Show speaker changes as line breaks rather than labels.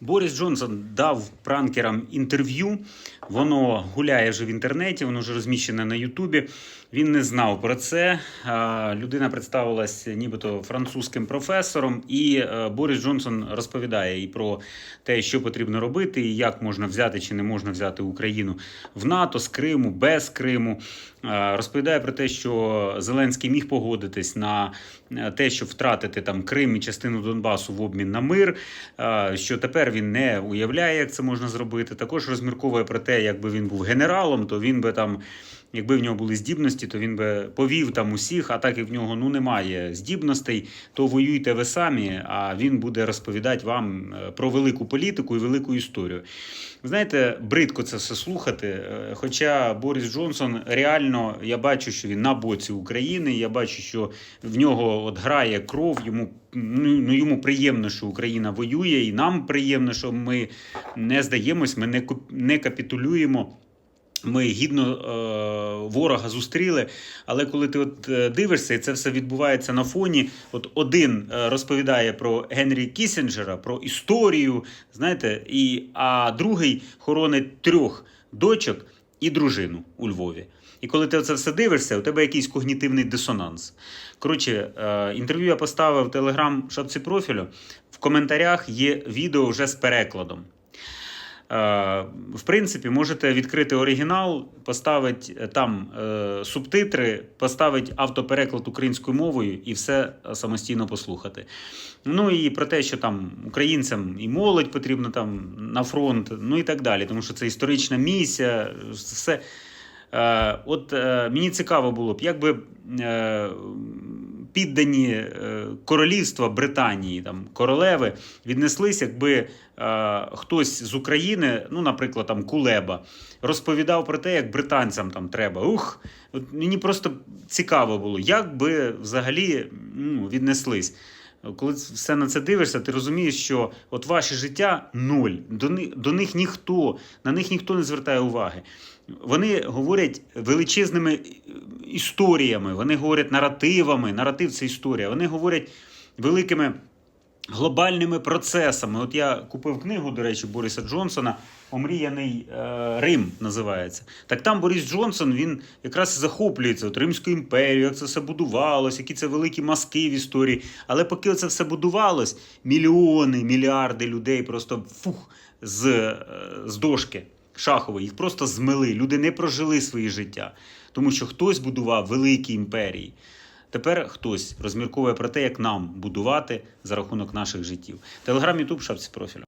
Борис Джонсон дав пранкерам інтерв'ю. Воно гуляє вже в інтернеті, воно вже розміщене на Ютубі. Він не знав про це. Людина представилась нібито французьким професором, і е, Борис Джонсон розповідає і про те, що потрібно робити, і як можна взяти чи не можна взяти Україну в НАТО з Криму, без Криму. Розповідає про те, що Зеленський міг погодитись на е, те, щоб втратити там Крим і частину Донбасу в обмін на мир. Що тепер він не уявляє, як це можна зробити. Також розмірковує про те, якби він був генералом, то він би там. Якби в нього були здібності, то він би повів там усіх, а так як в нього ну немає здібностей, то воюйте ви самі, а він буде розповідати вам е, про велику політику і велику історію. Знаєте, бридко це все слухати. е, Хоча Борис Джонсон реально я бачу, що він на боці України. Я бачу, що в нього от грає кров. Йому ну, ну йому приємно, що Україна воює, і нам приємно, що ми не здаємось, ми не не капітулюємо. Ми гідно е, ворога зустріли, але коли ти от е, дивишся, і це все відбувається на фоні. От один е, розповідає про Генрі Кісінджера, про історію, знаєте, і, а другий хоронить трьох дочок і дружину у Львові. І коли ти це все дивишся, у тебе якийсь когнітивний дисонанс. Коротше, е, інтерв'ю я поставив в телеграм шапці профілю. В коментарях є відео вже з перекладом. Е, В принципі, можете відкрити оригінал, поставити е, там е, субтитри, поставити автопереклад українською мовою і все самостійно послухати. Ну і про те, що там українцям і молодь потрібно там на фронт, ну і так далі, тому що це історична місія, все. От мені цікаво було б, як би е, піддані е, королівства Британії, там королеви, віднеслись, якби е, хтось з України, ну, наприклад, там Кулеба, розповідав про те, як британцям там треба. Ух, от мені просто цікаво було, як би взагалі ну, віднеслись. Коли все на це дивишся, ти розумієш, що от ваше життя нуль, до них, до них ніхто, на них ніхто не звертає уваги. Вони говорять величезними історіями, вони говорять наративами. Наратив це історія. Вони говорять великими глобальними процесами. От я купив книгу, до речі, Бориса Джонсона Омріяний е, Рим називається. Так там Борис Джонсон він якраз захоплюється от Римською імперією, як це все будувалось, які це великі мазки в історії. Але поки це все будувалось, мільйони, мільярди людей просто фух з, е, з дошки шахової, їх просто змили. Люди не прожили своє життя, тому що хтось будував великі імперії. Тепер хтось розмірковує про те, як нам будувати за рахунок наших життів. Телеграм, Ютуб, шапці профілю.